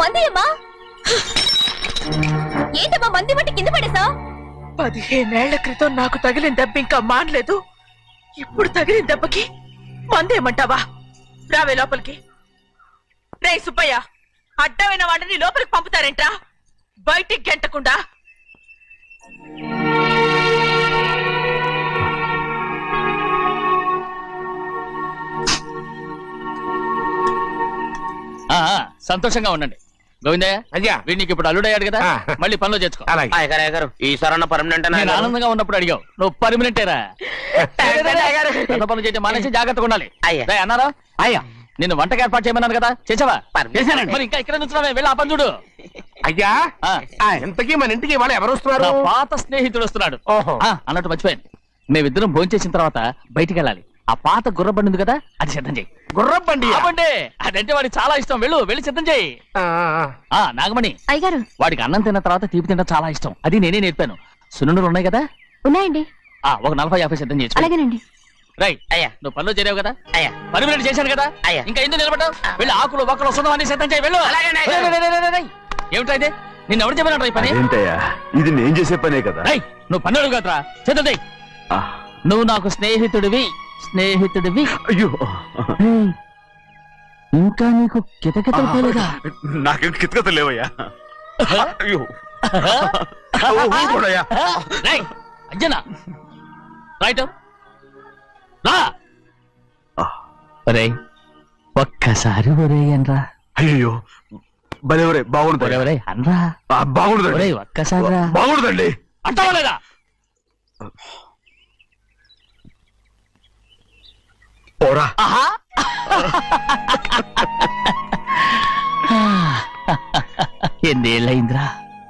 మందేమ్మా ఏంటమ్మా మంది మట్టి కింద పడేసా పదిహేనేళ్ళ క్రితం నాకు తగిలిన దెబ్బ ఇంకా మానలేదు. ఇప్పుడు తగిలిన దెబ్బకి మందేమంటావా? రావే లోపలికి. రే సుబ్బయ్య అడ్డమైన వాడిని లోపలికి పంపుతారేంట్రా? బయటికి గెంటకుండా. సంతోషంగా ఉండండి. గోవిందయ్య అయ్యా. వీడికి ఇప్పుడు అల్లుడయ్యాడు కదా. మళ్ళీ పనిలో చేర్చుకో అలాగే. ఈసారన్న పర్మనెంట్ నేను ఆనందంగా ఉన్నప్పుడు అడిగావు. నువ్వు పర్మనెంటేరా పెద్ద పనులు చేయడం మానేసి జాగ్రత్తగా ఉండాలి. అన్నారా? అయ్యా. నిన్ను వంటకి ఏర్పాటు చేయమన్నాను కదా? చేసావా. చేశానండి. మరి ఇంకా ఇక్కడ నుంచున్నావే? వెళ్ళి ఆ పని చూడు. అయ్యా ఇంతకీ మన ఇంటికి ఇవాళ ఎవరు వస్తున్నారు? పాత స్నేహితుడు వస్తున్నాడు. అన్నట్టు మర్చిపోయాను. మేమిద్దరం భోంచేసిన తర్వాత బయటికి వెళ్ళాలి. ఆ పాత గుర్రబండి ఉంది కదా అది సిద్ధం చేయి. గుర్రబండి? అదంటే వాడికి చాలా ఇష్టం. వెళ్ళు వెళ్ళి సిద్ధం చేయి. ఆ నాగమణి. అయ్యగారు. వాడికి అన్నం తిన్న తర్వాత తీపి తినడం చాలా ఇష్టం. అది నేనే నేర్పాను. సున్నుండలు ఉన్నాయి కదా? ఉన్నాయండి. ఆ ఒక నలభై యాభై సిద్ధం చేసుకో అలాగేనండి. రైట్. అయ్యా నువ్వు పనిలో చేరావు కదా? అయ్యా. పని మినిట్ చేశాను కదా? అయ్యా. ఇంకా ఎందుకు నిలబడ్డావు? వెళ్ళి ఆకులు ఒక్కలు వస్తుందో అన్ని సిద్ధం చేయి. వెళ్ళు. ఇది? నిన్ను ఎవరు చెప్పినట్టు ఈ పని? ఏంటయ్యా ఇది నేను చేసే పనే కదా? రేయ్ నువ్వు అడుగు కదరా. నువ్వు నాకు స్నేహితుడివి. స్నేహితుడివి? అయ్యో. ఇంకా నీకు కితకితలు పోలేదా నాకేం కితకత లేవయ్యా. అయ్యో. ఊరుకోడయ్యా. రేయ్, అంజనా రైట్ రా. ఆ, ఒరేయ్ ఒక్కసారి అనరా అయ్యో ఒరే ఒరే అనరా. బాగుండదండి ఒక్కసారి రా. బాగుండదండి అంటావా లేదా? పోరా. ఆహా. ఎన్నేళ్ళయిందిరా?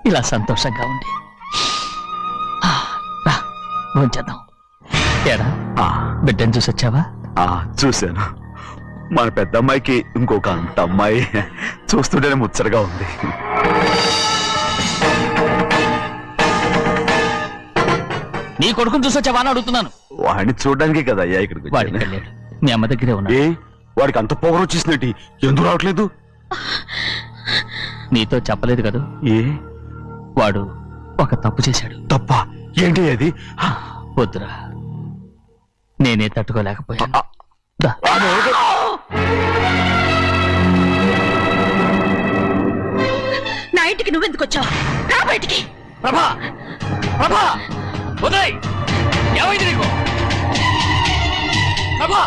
ఇలా సంతోషంగా ఉండి. ఆ, రా భోంచేద్దాం. ఏరా ఆ, బిడ్డను చూసి వచ్చావా ఆ, చూశాను. మన పెద్ద అమ్మాయికి ఇంకొక అంత అమ్మాయి చూస్తుంటేనే ముచ్చటగా ఉంది. నీ కొడుకుని చూసి వచ్చావా అని అడుగుతున్నాను. వాడిని చూడడానికే కదా అయ్యా ఇక్కడికి వచ్చాను. వెళ్ళాడు. మీ అమ్మ దగ్గరే ఉన్నాడు ఏ వాడికి అంత పొగరు వచ్చేసినట్టు ఎందుకు రావట్లేదు? నీతో చెప్పలేదు కదా? ఏ? వాడు ఒక తప్పు చేశాడు. తప్ప? ఏంటి అది? వద్దురా. నేనే తట్టుకోలేకపోయాను. నా ఇంటికి నువ్వెందుకు వచ్చావు? రా బయటికి. ప్రభా! ప్రభా! ఉదయ్ ఏమైంది నీకు? ప్రభా!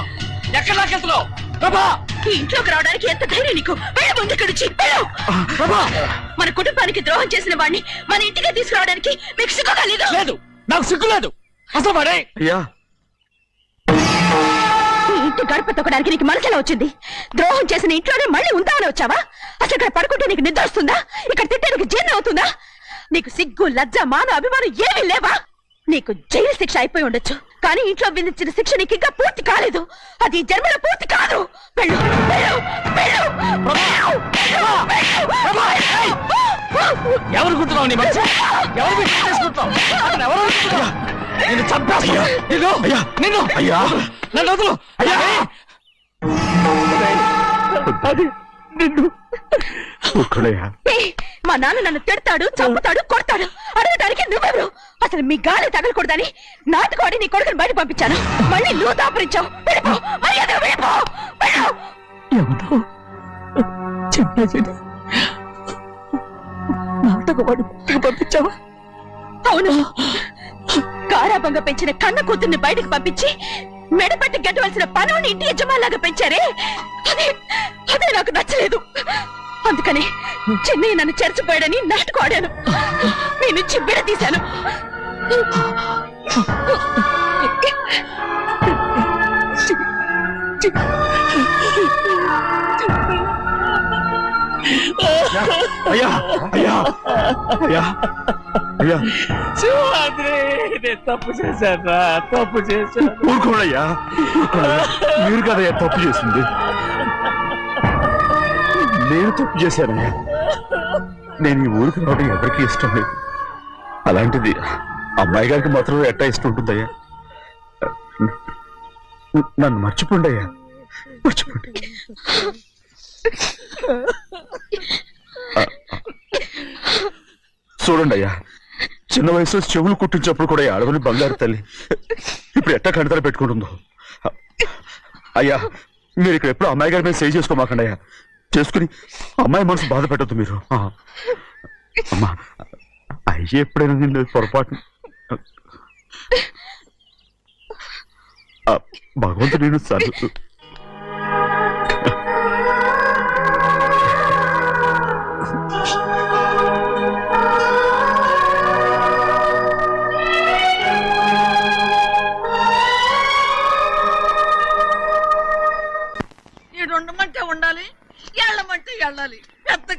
ఎక్కడ లాకెళ్తున్నావు ప్రభా! ఈ ఇంట్లోకి రావడానికి ఎంత ధైర్యం నీకు? వెళ్ళ ముందు ఇక్కడి నుంచి. వెళ్ళు. ప్రభా! మన కుటుంబానికి ద్రోహం చేసిన వాడిని మన ఇంటికి తీసుకురావడానికి మీకు సిగ్గుగా లేదు? లేదు. నాకు సిగ్గు లేదు. అసలు వాడే అయ్యా. ఈ ఇంటి గడప తొక్కడానికి నీకు మనసులో వచ్చింది? ద్రోహం చేసిన ఇంట్లోనే మళ్ళీ ఉందామని వచ్చావా? అసలు ఇక్కడ పడుకుంటే నీకు నిద్ర వస్తుందా? ఇక్కడ తింటే నీకు జీర్ణం అవుతుందా? నీకు సిగ్గు లజ్జ మాన అభిమానం ఏమీ లేవా? నీకు జైలు శిక్ష అయిపోయి ఉండొచ్చు. కానీ ఇంట్లో విధించిన శిక్ష నీకు ఇంకా పూర్తి కాలేదు. అది జన్మలో పూర్తి కాదు. వెళ్ళు వెళ్ళు వెళ్ళు. ఎవరు గుర్తున్నావు నీ ఎవరు మీరు చేసుకుంటున్నావు అతను ఎవరు అనుకుంటున్నావు? నిన్ను చంపేస్తా నిన్ను! అయ్యా. నిన్ను! అయ్యా. నన్ను వదులు. అయ్యా. ఒక్కడయ్యా ఏయ్, మా నాన్న నన్ను తిడతాడు చంపుతాడు కొడతాడు. అడగడానికి నువ్వెవరు? అసలు మీ గాలి తగలకూడదని నాటుకోడి నీ కొడుకుని బయట పంపించాను. మళ్ళీ నువ్వు దాపరించావు. వెళ్ళిపో మర్యాదగా వెళ్ళిపో వెళ్ళు. ఎవరు చెప్పేది నాటకవాడు పంపించావా? అవును. గారాబంగా పెంచిన కన్న కూతుర్ని బయటకు పంపించి మెడపట్టి గెట్టవలసిన పనుని ఇంటి యజమానిలాగా పెంచారే? అదే అదే నాకు నచ్చలేదు. అందుకని చెన్నై నన్ను చెరచిపోయాడని నాటుకోడాను మీ నుంచి విడదీశాను అయ్యా అయ్యా అయ్యా అయ్యా. నేను తప్పు చేశాను? తప్పు చేశాను? ఊరుకోడయ్యా. మీరు కదయ్యా తప్పు చేసింది. నేను తప్పు చేశానయ్యా. నేను ఈ ఊరికి రావడం ఎవరికి ఇష్టం లేదు. అలాంటిది అమ్మాయి గారికి మాత్రం ఎట్టా ఇష్టం ఉంటుందయ్యా. నన్ను మర్చిపోండి. అయ్యా మర్చిపోండి చూడండి అయ్యా చిన్న వయసులో చెవులు కుట్టించినప్పుడు కూడా ఈ బంగారు తల్లి. ఇప్పుడు ఎట్టా కణితలు పెట్టుకుంటుందో? అయ్యా మీరు ఇక్కడ ఎప్పుడు అమ్మాయి గారి మీద సేవ్ చేసుకోమాకండి అయ్యా. చేసుకుని అమ్మాయి మనసు బాధ పెట్టద్దు మీరు. అమ్మా అయ్యే ఎప్పుడైనా నేను పొరపాటు. భగవంతుడు నేను సర్దు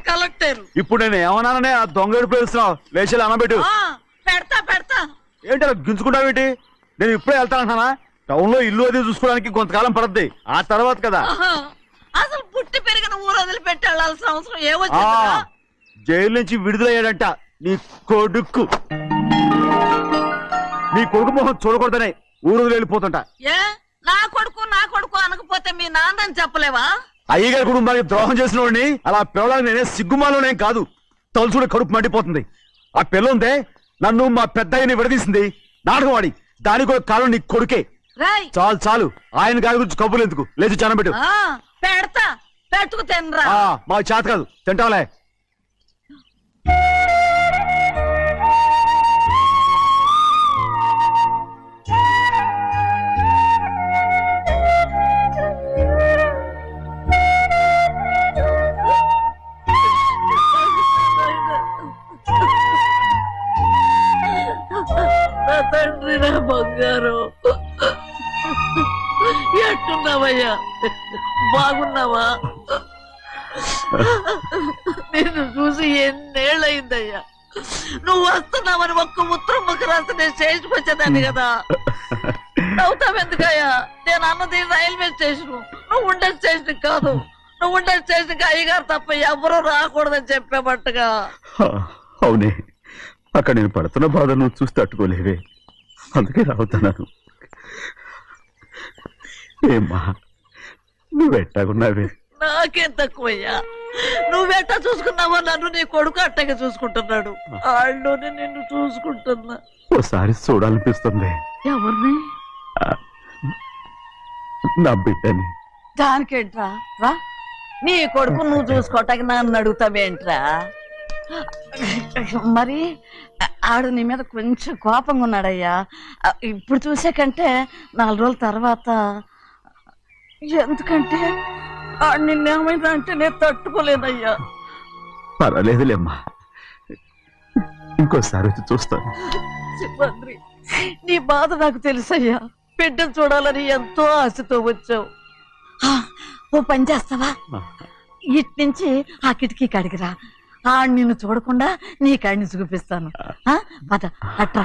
కలెక్టర్ ఇప్పుడు నేను ఏమన్నాననే ఆ దొంగ పిలుస్తున్నావు లేచి అనబెట్టు. పెడతా పెడతా. ఏంటి అలా గించుకుంటావేంటి నేను ఇప్పుడే వెళ్తానంటానా టౌన్లో ఇల్లు అది చూసుకోవడానికి కొంతకాలం పడద్ది. ఆ తర్వాత కదా. అసలు పుట్టి పెరిగిన ఊరు వదిలిపెట్టి వెళ్ళాల్సిన అవసరం ఏమొచ్చిందిరా? జైలు నుంచి విడుదలయ్యాడంట నీ కొడుకు. నీ కొడుకు మొహం చూడకూడదనే ఊరు వదిలి వెళ్ళిపోతుంట. ఏ నా కొడుకు నా కొడుకు అనకపోతే మీ నాన్నని చెప్పలేవా? అయ్యగారి కుటుంబానికి ద్రోహం చేసిన వాడిని అలా పిల్లడానికి నేనే సిగ్గుమాలోనేం కాదు. తలుచుడు కడుపు మండిపోతుంది. ఆ పిల్ల ఉందే నన్ను మా పెద్దయ్యని విడదీసింది. నాటకం వాడి దానికి కూడా కాలం నీ కొడుకే. చాలు చాలు. ఆయన గారి గురించి కబుర్లు ఎందుకు? లేచి జనం ఆ, పెడతా. పెట్టుకు తినరా. మాకు చేత కాదు. తింటాంలే తండ్రి నా బంగారు. ఎట్టున్నావయ్యా? బాగున్నావా? నేను చూసి ఎన్నేళ్ళయిందయ్యా? నువ్వు వస్తున్నావని ఒక్క ఉత్తరం ముక్క రాస్తే నేను స్టేషన్కి వచ్చేదాన్ని కదా. అవుతావెందుకయ్యా నేను అన్నది రైల్వే స్టేషన్. నువ్వు ఉండే స్టేషన్ కాదు. నువ్వు ఉండే స్టేషన్కి అయ్యగారు తప్ప ఎవరూ రాకూడదని చెప్పేమట్టుగా అవునే. అక్కడ నేను పడుతున్న బాధ నువ్వు చూసి తట్టుకోలేవే అందుకే రావుతున్నాను. ఏమ్మా నువ్వు ఎట్టాగున్నావే నాకేం తక్కువయ్యా. నువ్వెట్టా చూసుకున్నావో నన్ను నీ కొడుకు అట్టగా చూసుకుంటున్నాడు. వాళ్ళలోనే నిన్ను చూసుకుంటున్నా. ఓసారి చూడాలనిపిస్తుంది. ఎవరిని? నా బిడ్డని. దానికేంట్రా? రా. నీ కొడుకు నువ్వు చూసుకోవటానికి నన్ను అడుగుతావేంట్రా? మరి ఆడు నీ మీద కొంచెం కోపంగా ఉన్నాడయ్యా. ఇప్పుడు చూసే కంటే నాలుగు రోజుల తర్వాత ఎందుకంటే ఆడు నిన్నేమైందా అంటే నేను తట్టుకోలేదయ్యా. పర్వాలేదులేమ్మా. ఇంకోసారి వచ్చి చూస్తాను. నీ బాధ నాకు తెలుసయ్యా. బిడ్డను చూడాలని ఎంతో ఆశతో వచ్చావు. ఓ పని చేస్తావా? ఇటు నుంచి ఆ కిటికీ కడిగిరా ఆ నిన్ను చూడకుండా నీ కాడిని చూపిస్తాను. ఆ, పద అట్రా.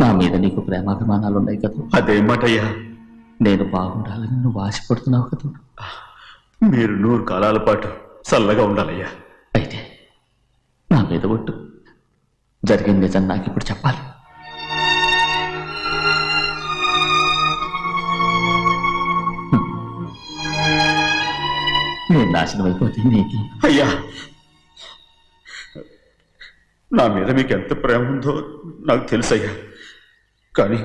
నా మీద నీకు ప్రేమాభిమానాలు ఉన్నాయి కదా? అదేమాటయ్యా నేను బాగుండాలని నువ్వు ఆశపడుతున్నావు కదా? మీరు నూరు కాలాల పాటు చల్లగా ఉండాలయ్యా. అయితే నా మీద ఒట్టు. జరిగిన నిజం నాకు ఇప్పుడు చెప్పాలి. నేను నాశనం అయిపోతే నీకు. అయ్యా! నా మీద మీకు ఎంత ప్రేమ ఉందో నాకు తెలుసయ్యా. కానీ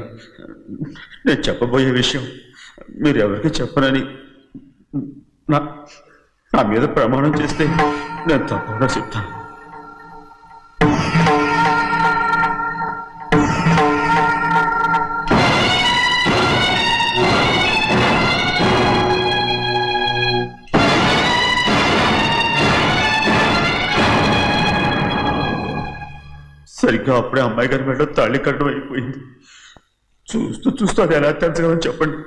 నేను చెప్పబోయే విషయం మీరు ఎవరికి చెప్పనని నా నా మీద ప్రమాణం చేస్తే నేను తప్పకుండా చెప్తాను. సరిగ్గా అప్పుడే అమ్మాయి గారి మెడ తాళి కట్టడం అయిపోయింది. చూస్తూ చూస్తూ అది ఎలా తెంచగలని చెప్పండి.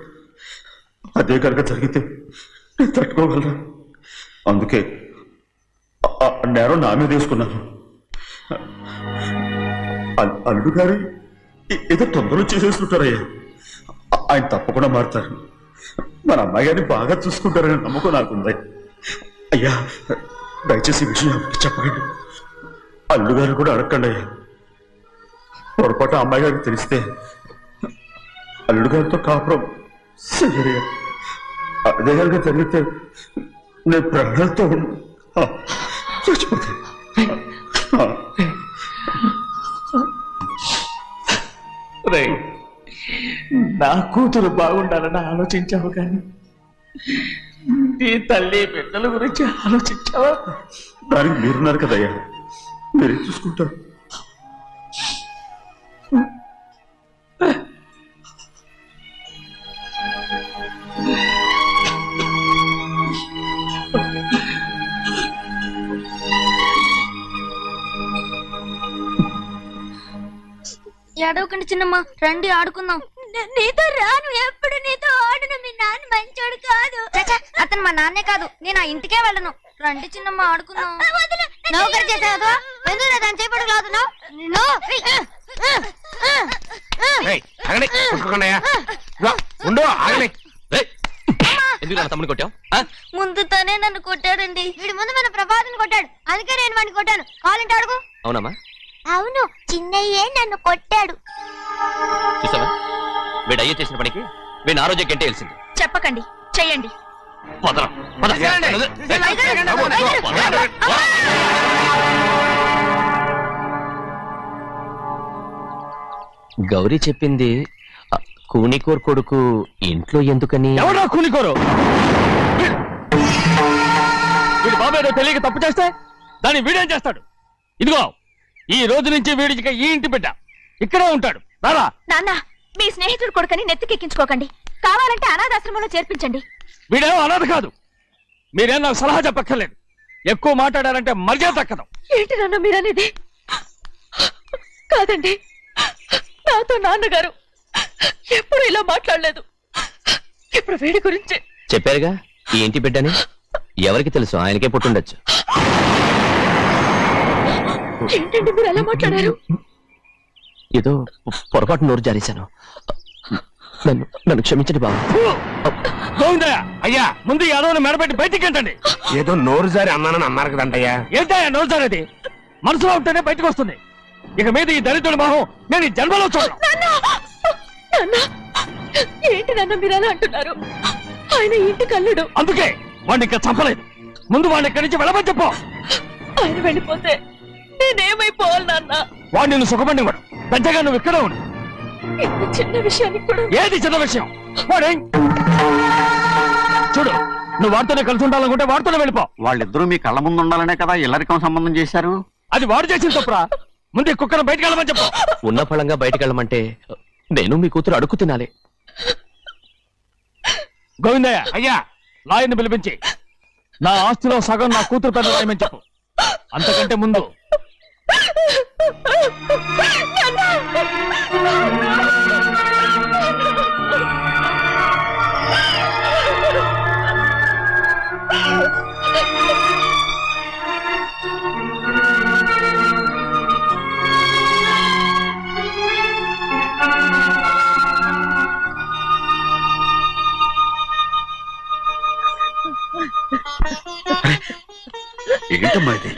అదే కనుక జరిగితే నేను తట్టుకోగలరా అందుకే నేరం నా మీద తీసుకున్నాను అల్లుడు గారు ఏదో తొందరలో చేసేసుకుంటారయ్యా. ఆయన తప్పకుండా మారుతారు. మన అమ్మాయి గారిని బాగా చూసుకుంటారనే నమ్మకం నాకుంది. అయ్యా దయచేసి విషయం చెప్పండి చెప్పకండి కూడా అడగండి అయ్యా. పొరపాటు అమ్మాయి గారికి తెలిస్తే అల్లుడు గారితో కాపురం అదే కనుక జరిగితే నేను ఆ, చచ్చిపోతాను నా కూతురు బాగుండాలని ఆలోచించావు కానీ నీ తల్లి బిడ్డల గురించి ఆలోచించావా? దానికి మీరున్నారు కదయ్యా. మీరే చూసుకుంటారు. ఏడవకండి చిన్నమ్మ రండి ఆడుకుందాం. నీతో రాను ఎప్పుడు నీతో ఆడను మీ నాన్న మంచోడు కాదు. అతను మా నాన్నే కాదు నేను ఆ ఇంటికే వెళ్ళను. రండి చిన్నమ్మ ఆడుకుందాం. నౌకరు చేసావు ఎందుకు దాని చేపడు ఉండు! ఎందుకు నా తమ్ముని కొట్టావు? ముందు తనే నన్ను కొట్టాడండి. వీడి ముందు మన ప్రభాతం కొట్టాడు. అందుకే నేను వాడిని కొట్టాను. కావాలంటే అడుగు. అవునమ్మా. అవును చిన్నయ్యే నన్ను కొట్టాడు. చూసావా? వీడు అయ్యే చేసిన పనికి వీడిని ఆ రోజే గంటే తెలిసింది చెప్పకండి చెయ్యండి. గౌరీ చెప్పింది కూనికోర్ కొడుకు ఇంట్లో ఎందుకని? ఎవడా కూలికోరు వీడి బాబు ఏదో తెలియక తప్పు చేస్తే దాన్ని వీడేం చేస్తాడు? ఇదిగో ఈ రోజు నుంచి వీడికి ఈ ఇంటి బిడ్డ. ఇక్కడే ఉంటాడు. రారా. నాన్న మీ స్నేహితుడు కొడుకని నెత్తికెక్కించుకోకండి. కావాలంటే అనాథాశ్రమంలో చేర్పించండి. వీడేమో అనాథ కాదు. మీరేం నాకు సలహా చెప్పక్కర్లేదు. ఎక్కువ మాట్లాడారంటే మర్యాద దక్కదు. ఏంటి నాన్న మీరనేది? కాదండి. నాతో నాన్నగారు ఎప్పుడు ఇలా మాట్లాడలేదు. ఇప్పుడు వీడి గురించి చెప్పారుగా? ఈ ఇంటి బిడ్డని? ఎవరికి తెలుసు? ఆయనకే పుట్టుండొచ్చు. ఏంటండి మీరు అలా మాట్లాడారు? ఏదో పొరపాటు నోరు జారేశాను. నన్ను నన్ను క్షమించండి బాబు. గోవిందయ్య అయ్యా ముందు యాదవ్ని మెడబెట్టి బయటికి ఏంటండి? ఏదో నోరు జారి అన్నానని అన్నారు కదంటయ్యా. ఏంటయ్యా నోల్చారది మనసులో ఉంటేనే బయటకు వస్తుంది. ఇక మీద ఈ దరిద్రుడి మొహం నేను ఈ జన్మలో చూడను. నాన్న! ఏంటి నాన్న మీరు అలా అంటున్నారు? ఆయన ఇంటి కల్లుడు. అందుకే వాడిని ఇంకా చంపలేదు. ముందు వాడిని ఇక్కడి నుంచి వెళ్ళమని చెప్పు. ఆయన వెళ్ళిపోతే నేనేమైపోవాలి నాన్న? వాడు నిన్ను సుఖపడివాడు పెద్దగా నువ్వు ఇక్కడే ఉండు. ఇంత చిన్న విషయానికి కూడా ఏది చిన్న విషయం? వాడేం. చూడు నువ్వు వాడితోనే కలిసి ఉండాలనుకుంటే వాడితోనే వెళ్ళిపో. వాళ్ళిద్దరూ మీ కళ్ళ ముందు ఉండాలనే కదా ఇల్లరికం సంబంధం చేశారు? అది వాడు చేసిన తప్పురా. ముందు ఈ కుక్కను బయటకు వెళ్ళమని చెప్పు. ఉన్న ఫలంగా బయటికి వెళ్ళమంటే నేను మీ కూతురు అడుగు తినాలి. గోవిందయ్య అయ్యా లాయర్ని పిలిపించి నా ఆస్తిలో సగం నా కూతురు పెద్ద రాయమని చెప్పు. అంతకంటే ముందు ఏంటమ్మా ఇది?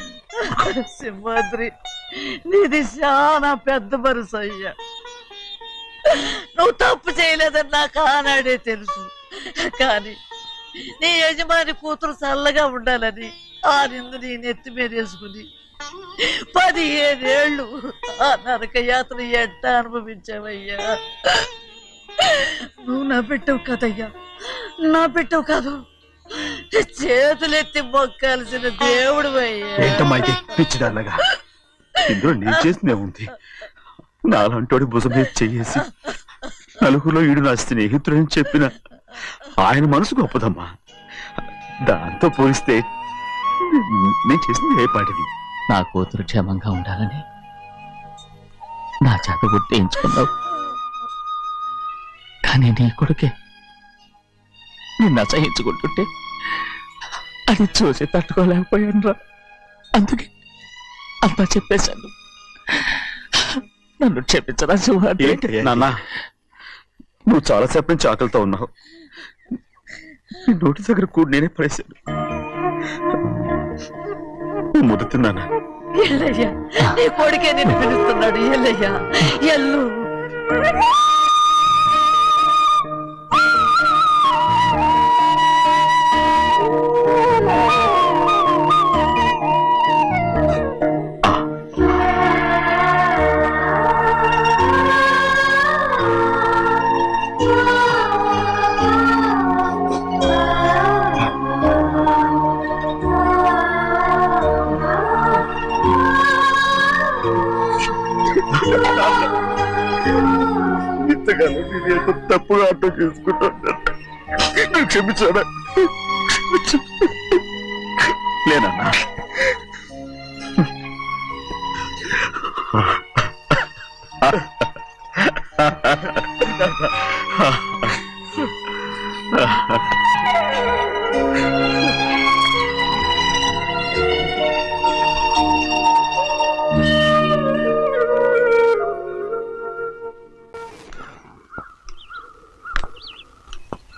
సింహాద్రి నీది చాలా పెద్ద పరుసయ్యా నువ్వు తప్పు చేయలేదని నాకు ఆనాడే తెలుసు. కానీ నీ యజమాని కూతురు చల్లగా ఉండాలని ఆ నిందు నీ నెత్తి మీద వేసుకుని పదిహేనేళ్ళు ఆ నరక యాత్ర ఎట్ట అనుభవించావయ్యా? నువ్వు నా పెట్టవు కదయ్యా. నా పెట్టవు కాదు. చేతులెత్తి మొక్కాల్సిన దేవుడు ఏంటమ్మా ఇది? పిచ్చిదాన్నగా ఇందులో నేను చేసిందే ఉంది నాలంటోడి భుజం మీద చెయ్యేసి నలుగురిలో ఈడు నా స్నేహితుడని చెప్పిన ఆయన మనసు గొప్పదమ్మా. దాంతో పోలిస్తే నేను చేసింది ఏ పాటిది? నా కూతురు క్షేమంగా ఉండాలని నా చేత గుర్తించుకున్నావు కానీ నీ కొడుకే నిన్ను అసహించుకుంటుంటే అది చూసి తట్టుకోలేకపోయాను రా అందుకే అంతా చెప్పేశాను. నన్ను క్షమించరా సింహాద్రి ఏంటి? నాన్న నువ్వు చాలాసేపు నుంచి ఆకలితో ఉన్నావు. నీ నోటి దగ్గర కూడా నేనే పడేశాను. ముద్దు తిన్నాను? ఎల్లయ్యా నీ కొడుకే నిన్ను పిలుస్తున్నాడు ఎల్లయ్యా. ఎల్లు. క్షమించాడా లేనన్నా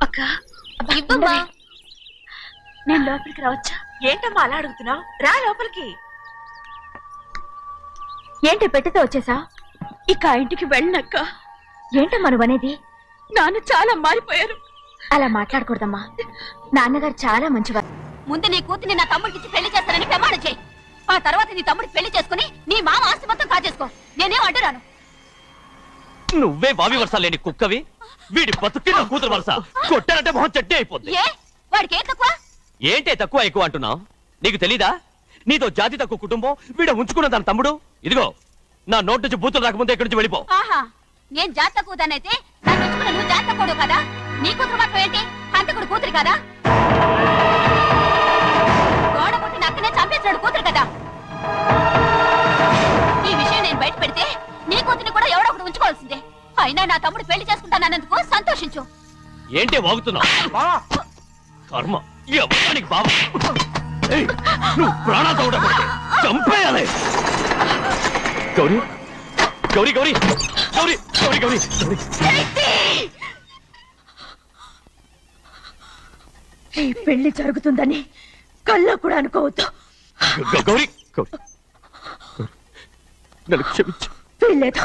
అక్క ఇవ్వమ్మా. నేను లోపలికి రావచ్చా? ఏంటమ్మా అలా అడుగుతున్నావు? రా లోపలికి. ఏంటి పెట్టితో వచ్చేసా? ఇక ఆ ఇంటికి వెళ్ళనక్క. ఏంటమ్మా నువ్వు అనేది నాన్న చాలా మారిపోయారు. అలా మాట్లాడకూడదమ్మా. నాన్నగారు చాలా మంచివారు. ముందు నీ కూతుని నా తమ్ముడికి పెళ్ళి చేస్తానని ప్రమాణం చేయి. ఆ తర్వాత నీ తమ్ముడికి పెళ్ళి చేసుకుని నీ మామ ఆస్తి మొత్తం కాజేసుకో. నేనేం అడ్డురాను. నువ్వే బావి వరుస లేని కుక్కవి. వీడి బతుక్కి నా కూతురు వరుస. కొట్టానంటే మొహం చెట్టే అయిపోద్ది. ఏ? వాడికి ఏం తక్కువ? ఏంటే తక్కువ ఎక్కువ అంటున్నావు? నీకు తెలీదా? నీతో జాతి తక్కువ కుటుంబం వీడ ఉంచుకున్న దాని తమ్ముడు. ఇదిగో నా నోటి నుంచి బూతులు రాకముందే ఇక్కడి నుంచి వెళ్ళిపో. ఆహా నేను జాత తక్కువదానైతే నన్ను ఉంచుకున్న నువ్వు జాత తక్కువ కదా? నీ కూతురు మాత్రం ఏంటి? హంతకుడు కూతురు కదా? అయినా నా తమ్ముడు పెళ్ళి చేసుకుంటానన్నందుకు సంతోషించు. ఏంటే వాగుతున్నావు? కర్మ. ఎవరికి బావ. ఏయ్, నువ్వు ప్రాణాలతో ఉండకూడదు చంపేయాలి. గౌరీ గౌరీ గౌరీ గౌరీ గౌరీ గౌరీ. గౌరీ ఈ పెళ్ళి జరుగుతుందని కళ్ళ కూడా అనుకోవద్దు. గౌరీ గౌరీ. నన్ను క్షమించు. వీల్లేదు.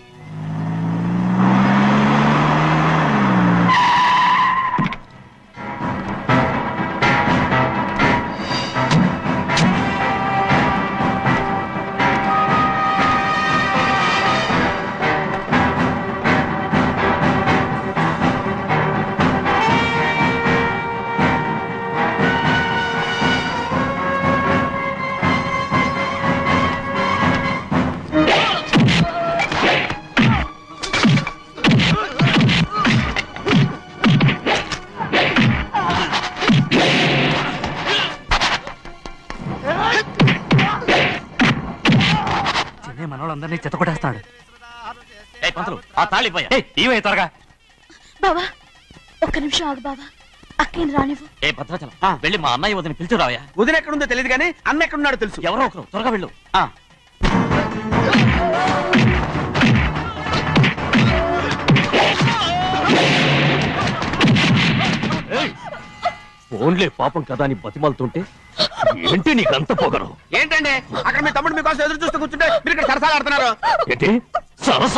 పంతులు ఆ తాళి పోయా ఇవే త్వరగా. బావా ఒక్క నిమిషం ఆగు బావా. అక్కేం రానివ్వు. ఏ భద్రాచలం. వెళ్ళి మా అన్నయ్య వదిన వదిన ఎక్కడుందో తెలియదు కానీ అన్న ఎక్కడున్నాడో తెలుసు. ఎవరో ఒకరు త్వరగా వెళ్ళు. ఆ. ఏయ్! ఫోన్లే పాపం కదా అని బతిమాలుతుంటే ఏంటి నీకంత పొగరు? ఏంటండి? అక్కడ మీ తమ్ముడు మీకోసం ఎదురు చూస్తూ కూర్చుంటే మీరు ఇక్కడ సరసాలు ఆడుతున్నారు. ఏంటి? సరస?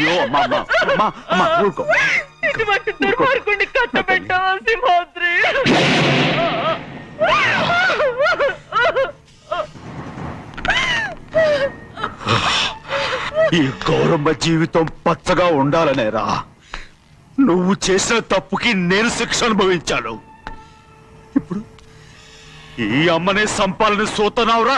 అయ్యో అమ్మా అమ్మా అమ్మా అమ్మా ఊరుకో. ఇటువంటి దుర్మార్గుడిని కట్టబెట్టావా సింహాద్రి. ఈ గౌరమ్మ జీవితం పచ్చగా ఉండాలనేరా. నువ్వు చేసిన తప్పుకి నేను శిక్ష అనుభవించాను. ఇప్పుడు ఈ అమ్మనే సంపాలని సూతనావురా.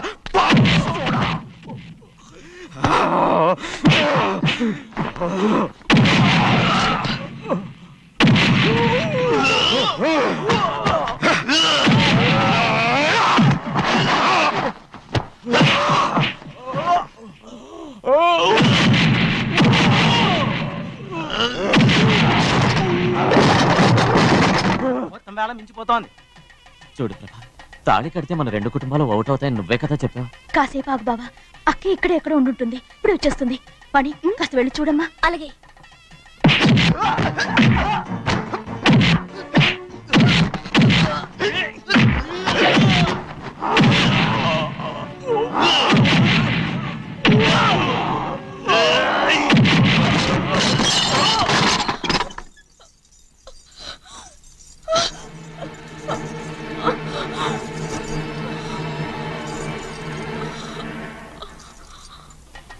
మొత్తం వేళ మించిపోతోంది. చూడు ప్రభా తాళి కడితే మన రెండు కుటుంబాలు అవుతాయని నువ్వే కదా చెప్పావు. కాసేపు ఆగు బావా. అక్క ఇక్కడే ఎక్కడ ఉండుంటుంది. ఇప్పుడు వచ్చేస్తుంది. పని కాస్త వెళ్ళి చూడమ్మా. అలాగే.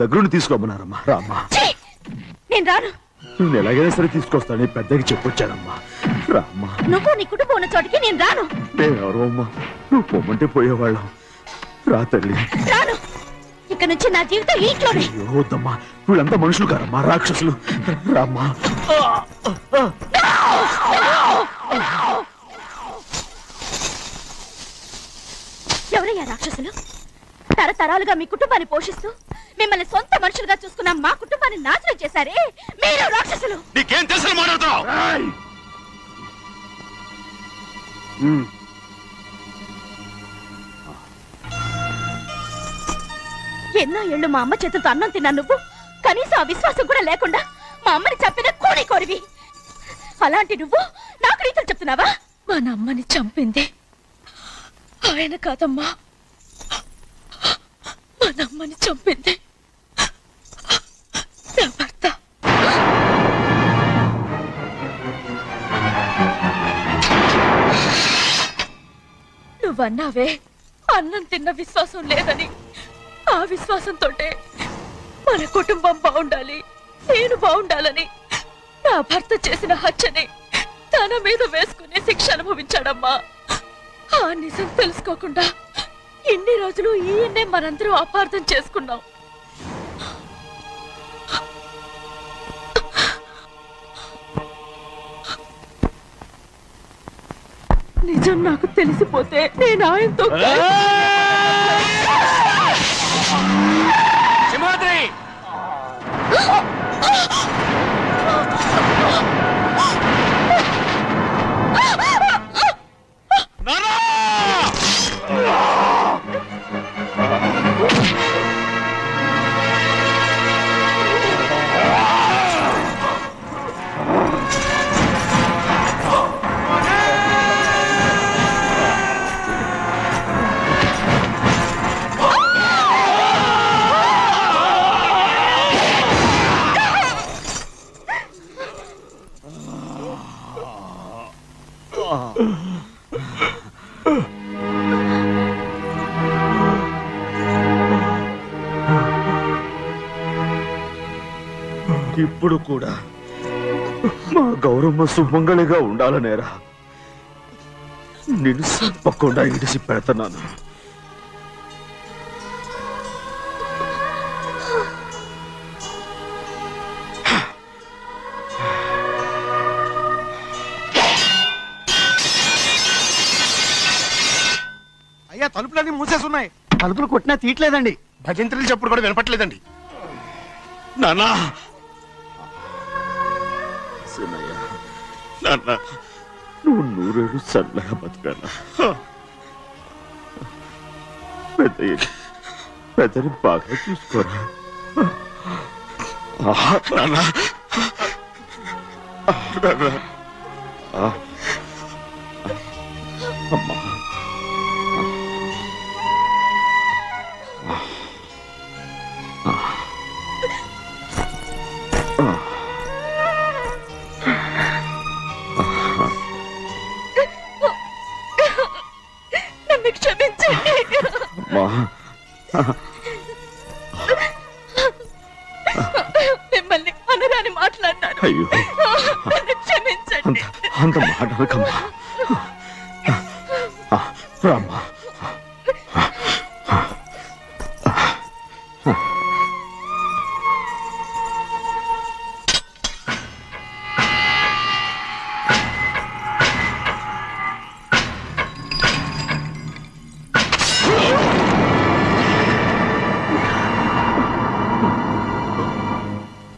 దగ్గరుండి తీసుకోమన్నారమ్మా. రామ్మా! నేను రాను. నువ్వు ఎలాగైనా సరే తీసుకొస్తానని పెద్దకి చెప్పొచ్చానమ్మా. రామ్మా. నువ్వు నీ కుటుంబం ఉన్న చోటికి నేను రాను. మేమెవరో అమ్మా. నువ్వు పొమ్మంటే పోయేవాళ్ళం. రా తల్లి. రాను. ఇక నుంచి నా జీవితం ఇంట్లోనే అయ్యో వద్దమ్మా. వీళ్ళంతా మనుషులు కారమ్మా రాక్షసులు. రామ్మా. ఎవరయ్యా రాక్షసులు? తరతరాలుగా మీ కుటుంబాన్ని పోషిస్తూ మిమ్మల్ని సొంత మనుషులుగా చూసుకున్న మా కుటుంబాన్ని నాశనం చేశారే? మీరు రాక్షసులు! నీకేం తెలుసు మాట్లాడుతున్నావు? ఎన్నో ఏళ్ళు మా అమ్మ చేతులతో అన్నం తిన్నా నువ్వు. కనీసం ఆ విశ్వాసం కూడా లేకుండా మా అమ్మని చంపిన కోడి కోరివి. అలాంటి నువ్వు నాకు రీతులు చెప్తున్నావా? మా అమ్మని చంపింది. ఆయన కాదమ్మా. మా అమ్మని చంపింది. నువ్వన్నావే? అన్నం తిన్న విశ్వాసం లేదని. ఆ విశ్వాసంతోటే మన కుటుంబం బాగుండాలి నేను బాగుండాలని. నా భర్త చేసిన హత్యని తన మీద వేసుకుని శిక్ష అనుభవించాడమ్మా. ఆ నిజం తెలుసుకోకుండా ఇన్ని రోజులు ఈయన్నే మనందరూ అపార్థం చేసుకున్నాం. నిజం నాకు తెలిసిపోతే నేను ఆయనతో సుమంగళిగా ఉండాలనేరా. నిన్ను తప్పకుండా ఇడిసి పెడతాను అయ్యా తలుపులన్నీ మూసేసున్నాయి. తలుపులు కొట్టినా తీయట్లేదండి. భజంత్రులు చెప్పుడు కూడా వినపట్లేదండి. సినయ్య నాన్న. నువ్వు నూరేళ్ళు చల్లగా బతకాల పెద్దయ్య పెద్దని బాగా చూసుకోరా? నాన్న. నాన్న. అమ్మా. అంత అంత రామ్మా.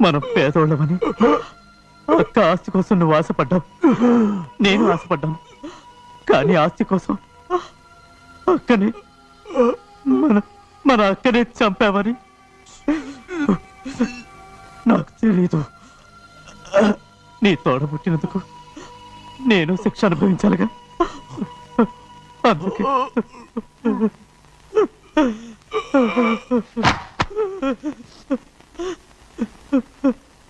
మనం పేదోళ్ళమని కాస్త కోసం నువ్వు ఆశపడ్డావు. నేను ఆశపడ్డాను. కానీ ఆస్తి కోసం అక్కనే మన మన అక్కనే చంపామని నాకు తెలీదు. నీ తోడ పుట్టినందుకు నేను శిక్ష అనుభవించాలిగా. అందుకే